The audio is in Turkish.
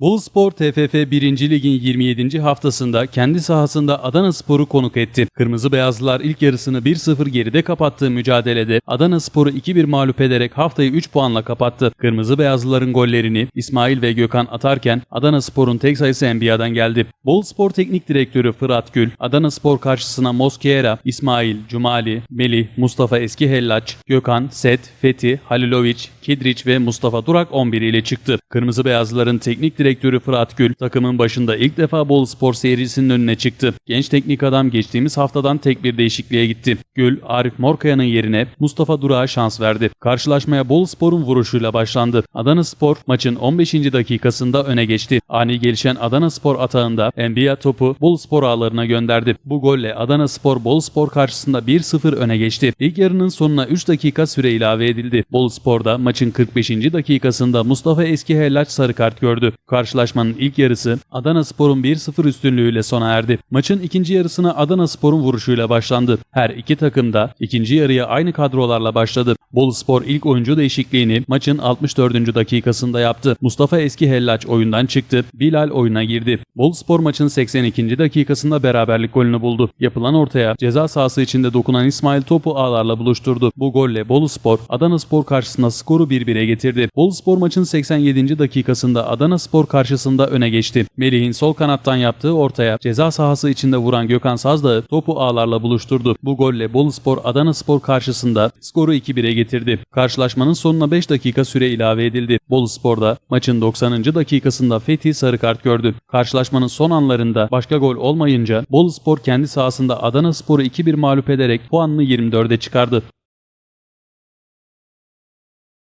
Boluspor TFF 1. Lig'in 27. haftasında kendi sahasında Adana Spor'u konuk etti. Kırmızı Beyazlılar ilk yarısını 1-0 geride kapattığı mücadelede Adana Spor'u 2-1 mağlup ederek haftayı 3 puanla kapattı. Kırmızı Beyazlıların gollerini İsmail ve Gökhan atarken Adana Spor'un tek sayısı NBA'dan geldi. Boluspor Teknik Direktörü Fırat Gül, Adana Spor karşısına Mosquera, İsmail, Cumali, Melih, Mustafa Eskihellaç, Gökhan, Set, Fethi, Halilovic, Kidriç ve Mustafa Durak 11 ile çıktı. Kırmızı Beyazlıların teknik direktörü Fırat Gül takımın başında ilk defa Bolu Spor seyircisinin önüne çıktı. Genç teknik adam geçtiğimiz haftadan tek bir değişikliğe gitti. Gül, Arif Morkaya'nın yerine Mustafa Durak'a şans verdi. Karşılaşmaya Bolu Spor'un vuruşuyla başlandı. Adana Spor maçın 15. dakikasında öne geçti. Ani gelişen Adana Spor atağında NBA topu Bolu Spor ağlarına gönderdi. Bu golle Adana Spor Bolu Spor karşısında 1-0 öne geçti. İlk yarının sonuna 3 dakika süre ilave edildi. Bolu Spor'da maçın 45. dakikasında Mustafa Eskihellaç sarı kart gördü. Karşılaşmanın ilk yarısı Adana Spor'un 1-0 üstünlüğüyle sona erdi. Maçın ikinci yarısına Adana Spor'un vuruşuyla başlandı. Her iki takım da ikinci yarıya aynı kadrolarla başladı. Bolu Spor ilk oyuncu değişikliğini maçın 64. dakikasında yaptı. Mustafa Eskihellaç oyundan çıktı. Bilal oyuna girdi. Bolu Spor maçın 82. dakikasında beraberlik golünü buldu. Yapılan ortaya ceza sahası içinde dokunan İsmail topu ağlarla buluşturdu. Bu golle Bolu Spor Adana Spor karşısında skoru 1-1'e getirdi. Bolu Spor maçın 87. dakikasında Adana Spor karşısında öne geçti. Melih'in sol kanattan yaptığı ortaya ceza sahası içinde vuran Gökhan Sazdağ topu ağlarla buluşturdu. Bu golle Bolu Spor Adana Spor karşısında skoru 2-1'e getirdi. Karşılaşmanın sonuna 5 dakika süre ilave edildi. Bolu Spor'da maçın 90. dakikasında Fethi sarı kart gördü. Karşılaşmanın son anlarında başka gol olmayınca Bolu Spor kendi sahasında Adana Spor'u 2-1 mağlup ederek puanını 24'e çıkardı.